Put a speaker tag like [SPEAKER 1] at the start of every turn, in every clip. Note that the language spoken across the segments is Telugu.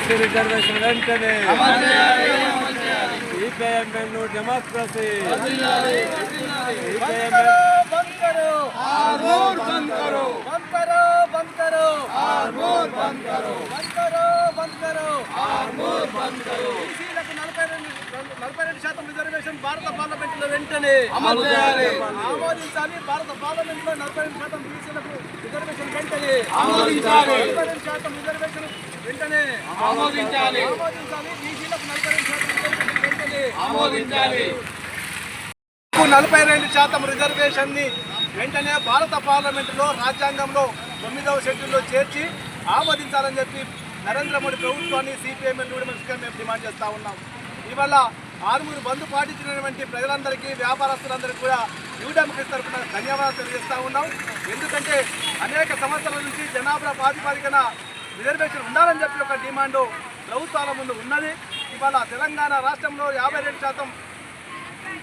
[SPEAKER 1] బీసీ రిజర్వేషన్ వెంటనే సిపిఐఎంఎల్ను డెమోక్రసీ
[SPEAKER 2] రిజర్వేషన్ భారత పార్లమెంట్లో వెంటనే
[SPEAKER 3] అమలు చేయాలి
[SPEAKER 2] ఆమోదించాలి. భారత పార్లమెంట్లో నలభై రెండు శాతం రిజర్వేషన్ వెంటనే
[SPEAKER 3] ఆమోదించాలి
[SPEAKER 2] నలభై రెండు శాతం రిజర్వేషన్
[SPEAKER 3] ఆమోదించాలి.
[SPEAKER 2] ఆమోదించాలి. నలభై రెండు శాతం రిజర్వేషన్ వెంటనే భారత పార్లమెంటులో రాజ్యాంగంలో తొమ్మిదవ షెడ్యూల్లో చేర్చి ఆమోదించాలని చెప్పి నరేంద్ర మోడీ ప్రభుత్వాన్ని సిపిఎం మేము డిమాండ్ చేస్తా ఉన్నాం. ఇవాళ ఆరుగురు బంధు పాటించినటువంటి ప్రజలందరికీ వ్యాపారస్తులందరికీ కూడా న్యూ డెమోక్రసీ తరఫున ధన్యవాదాలు తెలియజేస్తా ఉన్నాం. ఎందుకంటే అనేక సంవత్సరాల నుంచి జనాభా ప్రాతిపదికన రిజర్వేషన్ ఉండాలని చెప్పి ఒక డిమాండ్ ప్రభుత్వాల ముందు ఉన్నది. ఇవాళ తెలంగాణ రాష్ట్రంలో యాభై రెండు శాతం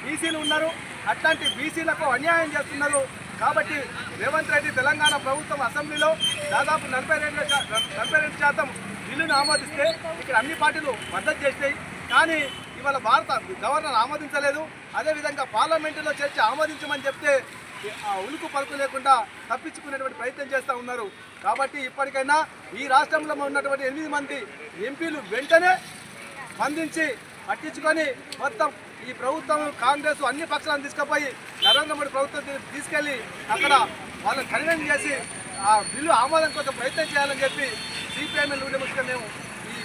[SPEAKER 2] బీసీలు ఉన్నారు. అట్లాంటి బీసీలకు అన్యాయం చేస్తున్నారు. కాబట్టి రేవంత్ రెడ్డి తెలంగాణ ప్రభుత్వం అసెంబ్లీలో దాదాపు నలభై రెండు నలభై రెండు శాతం బిల్లును ఆమోదిస్తే ఇక్కడ అన్ని పార్టీలు మద్దతు చేస్తాయి. కానీ ఇవాళ భారత గవర్నర్ ఆమోదించలేదు. అదేవిధంగా పార్లమెంటులో చర్చ ఆమోదించమని చెప్తే ఉలుకు పలుకు లేకుండా తప్పించుకునేటువంటి ప్రయత్నం చేస్తూ ఉన్నారు. కాబట్టి ఇప్పటికైనా ఈ రాష్ట్రంలో ఉన్నటువంటి ఎనిమిది మంది ఎంపీలు వెంటనే స్పందించి పట్టించుకొని మొత్తం ఈ ప్రభుత్వం కాంగ్రెస్ అన్ని పక్షాలను తీసుకుపోయి నరేంద్ర మోడీ ప్రభుత్వం తీసుకెళ్ళి అక్కడ వాళ్ళని కన్వీన్ చేసి ఆ బిల్లు ఆమోదం కోసం ప్రయత్నం చేయాలని చెప్పి సిపిఐఎంఎల్ ఉద్యమించుగా మేము ఈ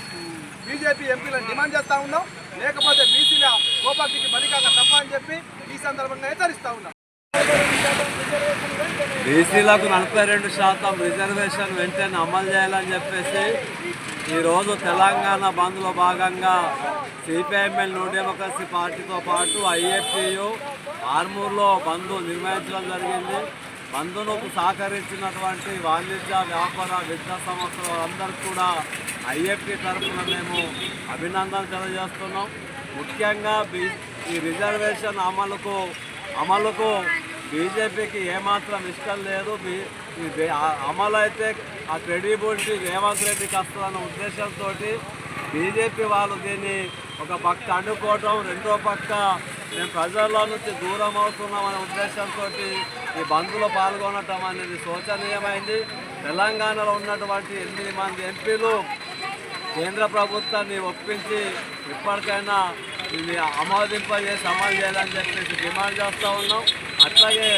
[SPEAKER 2] బీజేపీ ఎంపీలను డిమాండ్ చేస్తూ ఉన్నాం. లేకపోతే బీసీల కోపానికి బలికాక తప్ప అని చెప్పి ఈ సందర్భంగా హెచ్చరిస్తూ ఉన్నాం.
[SPEAKER 1] బీసీలకు నలభై రెండు శాతం రిజర్వేషన్ వెంటనే అమలు చేయాలని చెప్పేసి ఈరోజు తెలంగాణ బంద్లో భాగంగా సిపిఐఎంఎల్ న్యూ డెమోక్రసీ పార్టీతో పాటు ఐఎఫ్టియు ఆర్మూర్లో బంద్ నిర్వహించడం జరిగింది. బంధును సహకరించినటువంటి వాణిజ్య వ్యాపార విద్యా సంస్థల అందరికీ కూడా ఐఎఫ్టి తరఫున మేము అభినందన తెలియజేస్తున్నాం. ముఖ్యంగా ఈ రిజర్వేషన్ అమలుకు అమలుకు బీజేపీకి ఏమాత్రం ఇష్టం లేదు. ఆ- అమలు అయితే ఆ క్రెడిబిలిటీ రేవంత్ రెడ్డికి వస్తుందన్న ఉద్దేశంతో బీజేపీ వాళ్ళు దీన్ని ఒక పక్క అడ్డుకోవటం రెండో పక్క మేము ప్రజల్లో నుంచి దూరం అవుతున్నామనే ఉద్దేశంతో ఈ బంద్లో పాల్గొనటం అనేది శోచనీయమైంది. తెలంగాణలో ఉన్నటువంటి ఎనిమిది మంది ఎంపీలు కేంద్ర ప్రభుత్వాన్ని ఒప్పించి ఇప్పటికైనా ఇది ఆమోదింపజేసి అమలు చేయాలని చెప్పేసి డిమాండ్ చేస్తూ ఉన్నాం. అట్లాగే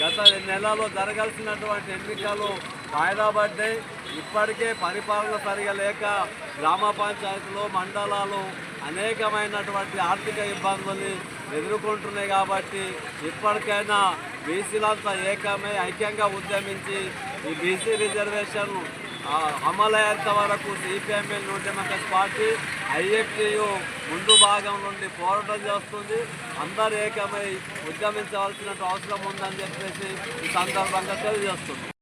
[SPEAKER 1] గత నెలలో జరగాల్సినటువంటి ఎన్నికలు వాయిదా పడ్డాయి. ఇప్పటికే పరిపాలన సరిగా లేక గ్రామ పంచాయతీలు మండలాలు అనేకమైనటువంటి ఆర్థిక ఇబ్బందుల్ని ఎదుర్కొంటున్నాయి కాబట్టి ఇప్పటికైనా బీసీలంతా ఏకమై ఐక్యంగా ఉద్యమించి ఈ బీసీ రిజర్వేషన్ అమలయ్యేంత వరకు సిపిఎంఎల్ డెమోక్రస్ పార్టీ ఐఎఫ్టీయు ముందు భాగం నుండి పోరాటం చేస్తుంది. అందరు ఏకమై ఉద్యమించవలసిన అవసరం ఉందని చెప్పేసి ఈ సందర్భంగా తెలియజేస్తుంది